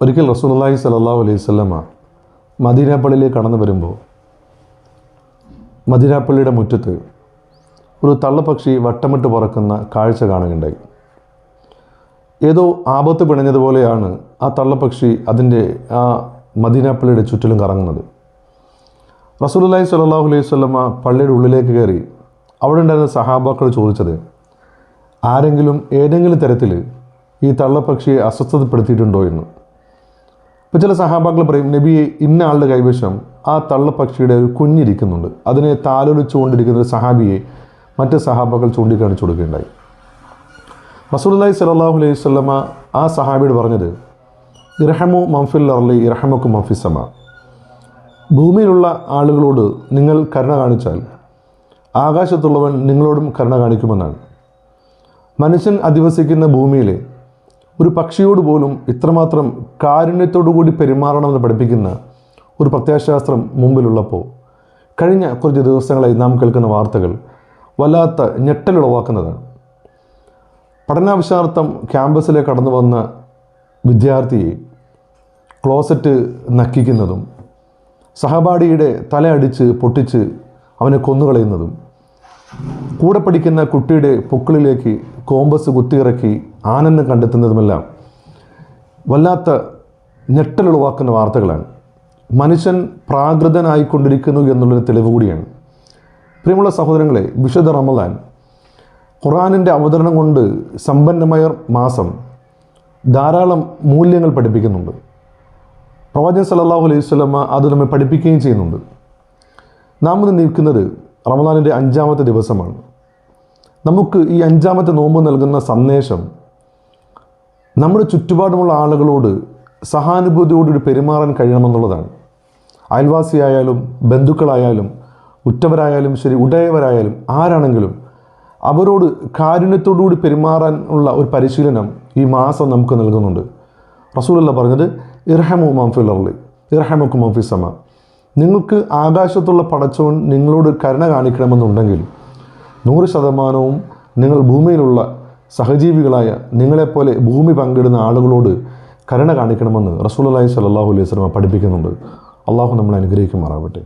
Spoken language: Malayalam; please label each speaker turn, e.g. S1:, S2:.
S1: ഒരിക്കൽ റസൂലുള്ളാഹി സ്വല്ലല്ലാഹു അലൈഹി വസല്ലമ മദീനാപ്പള്ളിയിലേക്ക് കടന്നു വരുമ്പോൾ മദീനാപ്പള്ളിയുടെ മുറ്റത്ത് ഒരു തള്ളപ്പക്ഷി വട്ടമിട്ട് പറക്കുന്ന കാഴ്ച കാണുകയുണ്ടായി. ഏതോ ആപത്ത് പിണഞ്ഞതുപോലെയാണ് ആ തള്ളപ്പക്ഷി അതിന്റെ ആ മദീനാപ്പള്ളിയുടെ ചുറ്റിലും കറങ്ങുന്നത്. റസൂലുള്ളാഹി സ്വല്ലല്ലാഹു അലൈഹി വസല്ലമ പള്ളിയുടെ ഉള്ളിലേക്ക് കയറി അവിടെ ഉണ്ടായിരുന്ന സഹാബാക്കൾ ചോദിച്ചത് ആരെങ്കിലും ഏതെങ്കിലും തരത്തിൽ ഈ തള്ളപ്പക്ഷിയെ അസ്വസ്ഥതപ്പെടുത്തിയിട്ടുണ്ടോ? എന്ന്. ഇപ്പോൾ ചില സഹാബാക്കൾ പറയും നബിയെ ഇന്ന ആളുടെ കൈവശം ആ തള്ളപ്പക്ഷിയുടെ ഒരു കുഞ്ഞിരിക്കുന്നുണ്ട്. അതിനെ താലോലിച്ചുകൊണ്ടിരിക്കുന്ന ഒരു സഹാബിയെ മറ്റ് സഹാബാക്കൾ ചൂണ്ടിക്കാണിച്ചു കൊടുക്കുകയുണ്ടായി. റസൂലുള്ളാഹി സ്വല്ലല്ലാഹു അലൈഹി വസല്ലമ ആ സഹാബിയോട് പറഞ്ഞത് ഇർഹമു മംഫിൽ അർലി ഇർഹമക്കു മംഫിസമ ഭൂമിയിലുള്ള ആളുകളോട് നിങ്ങൾ കരുണ കാണിച്ചാൽ ആകാശത്തുള്ളവൻ നിങ്ങളോടും കരുണ കാണിക്കുമെന്നാണ്. മനുഷ്യൻ അധിവസിക്കുന്ന ഭൂമിയിലെ ഒരു പക്ഷിയോട് പോലും ഇത്രമാത്രം കാരുണ്യത്തോടു കൂടി പെരുമാറണമെന്ന് പഠിപ്പിക്കുന്ന ഒരു പ്രത്യയശാസ്ത്രം മുമ്പിലുള്ളപ്പോൾ കഴിഞ്ഞ കുറച്ച് ദിവസങ്ങളായി നാം കേൾക്കുന്ന വാർത്തകൾ വല്ലാത്ത ഞെട്ടലുളവാക്കുന്നതാണ്. പഠനാവശ്യാർത്ഥം ക്യാമ്പസിലെ കടന്നു വന്ന വിദ്യാർത്ഥിയെ ക്ലോസറ്റ് നക്കിക്കുന്നതും സഹപാഠിയുടെ തലയടിച്ച് പൊട്ടിച്ച് അവനെ കൊന്നുകളയുന്നതും കൂടെ പഠിക്കുന്ന കുട്ടിയുടെ പൊക്കിളിലേക്ക് കോമ്പസ് കുത്തിയിറക്കി ആനന്ദം കണ്ടെത്തുന്നതുമെല്ലാം വല്ലാത്ത ഞെട്ടലുളവാക്കുന്ന വാർത്തകളാണ്. മനുഷ്യൻ പ്രാകൃതനായിക്കൊണ്ടിരിക്കുന്നു എന്നുള്ളൊരു തെളിവ് കൂടിയാണ്. പ്രിയമുള്ള സഹോദരങ്ങളെ വിശുദ്ധ റമദാൻ ഖുറാനിന്റെ അവതരണം കൊണ്ട് സമ്പന്നമായ മാസം ധാരാളം മൂല്യങ്ങൾ പഠിപ്പിക്കുന്നുണ്ട്. പ്രവാചകൻ സല്ലല്ലാഹു അലൈഹി സ്വലമ അത് നമ്മെ പഠിപ്പിക്കുകയും ചെയ്യുന്നുണ്ട്. നാം ഇന്ന് നിൽക്കുന്നത് റമദാനിന്റെ അഞ്ചാമത്തെ ദിവസമാണ്. നമുക്ക് ഈ അഞ്ചാമത്തെ നോമ്പ് നൽകുന്ന സന്ദേശം നമ്മുടെ ചുറ്റുപാടുമുള്ള ആളുകളോട് സഹാനുഭൂതിയോടുകൂടി പെരുമാറാൻ കഴിയണമെന്നുള്ളതാണ്. അയൽവാസിയായാലും ബന്ധുക്കളായാലും ഉറ്റവരായാലും ശരി ഉടയവരായാലും ആരാണെങ്കിലും അവരോട് കാരുണ്യത്തോടുകൂടി പെരുമാറാനുള്ള ഒരു പരിശീലനം ഈ മാസം നമുക്ക് നൽകുന്നുണ്ട്. റസൂലല്ല പറഞ്ഞത് ഇർഹമു മാംഫിൽ അർളി ഇർഹമുക്ക് മാംഫി സമ. നിങ്ങൾക്ക് ആകാശത്തുള്ള പടച്ചവൻ നിങ്ങളോട് കരുണ കാണിക്കണമെന്നുണ്ടെങ്കിൽ നൂറ് ശതമാനവും നിങ്ങൾ ഭൂമിയിലുള്ള സഹജീവികളായ നിങ്ങളെപ്പോലെ ഭൂമി പങ്കിടുന്ന ആളുകളോട് കരുണ കാണിക്കണമെന്ന് റസൂൽ റസൂലി സ്വല്ലല്ലാഹു അലൈഹി സ്വലമ പഠിപ്പിക്കുന്നുണ്ട്. അള്ളാഹു നമ്മളെ അനുഗ്രഹിക്കുമാറാവട്ടെ.